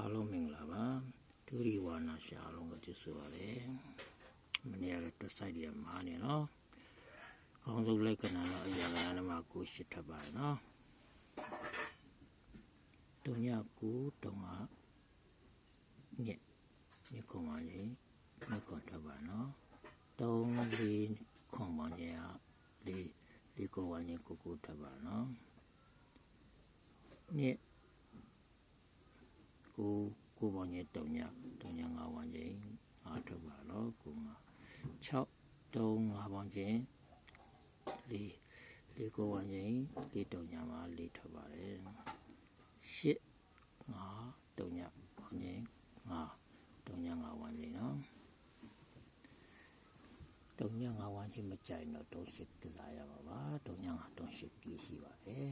အားလုံးမင်္ဂလာပါဒုရီဝါနာရှာအားလုံးကိုကျေးဇူးပါတယ်မနေ့ကလည်းတွက်ဆိုင်ရမှာနေနော်ကောင်းဆုံးလိုက်ကနာတော့အရာကနာမှာကိုရှိထပ်ပါတယ်နော်တုံညကူတုံကညက်ညက်ကုန်ပါကြီးညက်ကုန်ထပ်ပါနော်တုံးလေးခွန်ပါကြီးကလေးလေးကိုဝါကြီးကိုကိုထပ်ပါနော်ညက် ကိုကိုပေါင်းရဲ့တုံညတုံည၅ပေါင်းချင်းအားထုတ်ပါတော့ကိုငါ6တုံ၅ပေါင်းချင်း၄၄ကိုပေါင်းချင်း၄တုံညမှာ၄ထုတ်ပါတယ်8 5တုံညပေါင်းချင်း5တုံည၅ပေါင်းချင်းနော်တုံည၅ပေါင်းချင်းမကြိုက်တော့တုံး8ကစားရပါပါတုံည၅တုံး8ကြီးရှိပါတယ်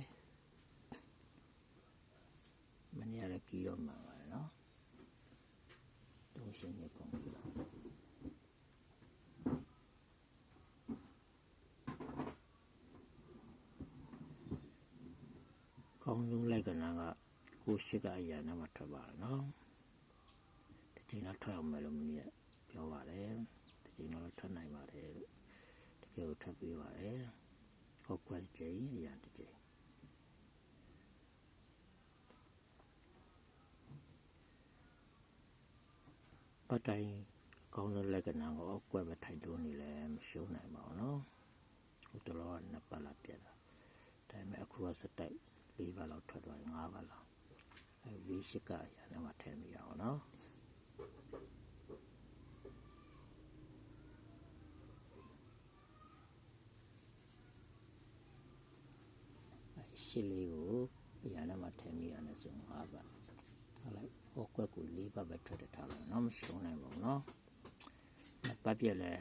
မနေ့ကလည်းကြီးတော့မှန်ပါ တယ်နော်တုံးရှင်းနေကုန်ပြီလားကောင်းဆုံးလိုက်ကနာကကိုရှိကအရာနဲ့မှထွက်ပါတော့နော်တချိန်တော့ထွက်အောင်မယ်လို့မနေ့ကပြောပါတယ်တချိန်တော့ထွက်နိုင် ပါတယ်လို့တကယ်ကိုထွက်ပြီးပါတယ်ဟောကွက်ချိန်အရာတစ်ချိန်ပတ်တိုင်းကောင်းတဲ့လက္ခဏာကိုအကွက်ပဲထိုင်တိုးနေလဲမရှုံးနိုင်ပါဘူးနော်ဟိုတော့ကနှစ်ပတ်လာပြတ်တာဒါပေမဲ့အခုကစတိုက်၄ပတ်လောက်ထွက်သွားတယ်၅ပတ်လောက်အဲဒီရှိကအရာနဲ့မှထဲမိရအောင်နော်အဲရှစ်လေးကိုအရာနဲ့မှထဲမိရတယ်ဆို၅ပတ်ထားလိုက် ဟောကွက်ကို၄ပတ်ပဲထွက်တယ်ထားလိုက်နော်မရှုံးနိုင်ပါဘူးနော်နှစ်ပတ်ပြက်လဲ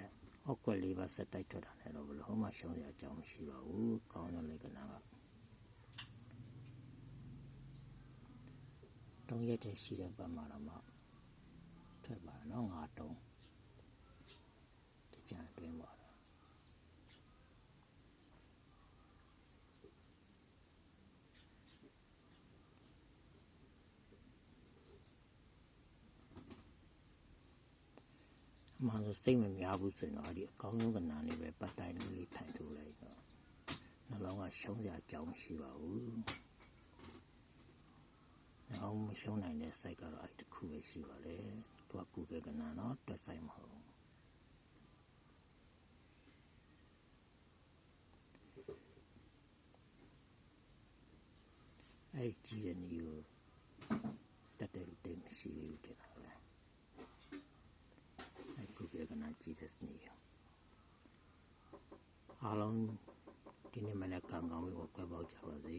ဟောကွက်၄ပတ်စက်တိုက်ထွက်တာလည်းတော့ဘယ်လို့မှရှုံးရအကြောင်းမရှိပါဘူးကောင်းတဲ့လက်ကနာကတုံးရက်တည်းရှိတဲ့ပတ်မှာတော့မှထွက်ပါနော်ငါတုံးတကြံအတွင်းပါတော့ အ မှန်ဆိုစိတ်မများဘူးဆိုရင်တော့ဒီအကောင်းဆုံးကဏ္ဍလေးပဲပတ်တိုင်းလေးလေးထိုင်ထုတ်လိုက်တော့နှလုံးကရှုံးစရာအကြောင်းမရှိပါဘူး။နောက်မရှုံးနိုင်တဲ့စိတ်ကတော့အဲ့တစ်ခုပဲရှိပါလေ။သူကကုကေကဏ္ဍနော်တွက်ဆိုင်မဟုတ်ဘူး။အဲ့ကြည့်ရနေကိုတက်တယ်လို့တိတ်မရှိဘူးတဲ့လားပဲ။ အခုပြက နာကြည့်တဲ့စနေရအားလုံးဒီနေ့မနေ့ကံကောင်းပြီးတော့ကြွယ်ပေါက်ကြပါစေ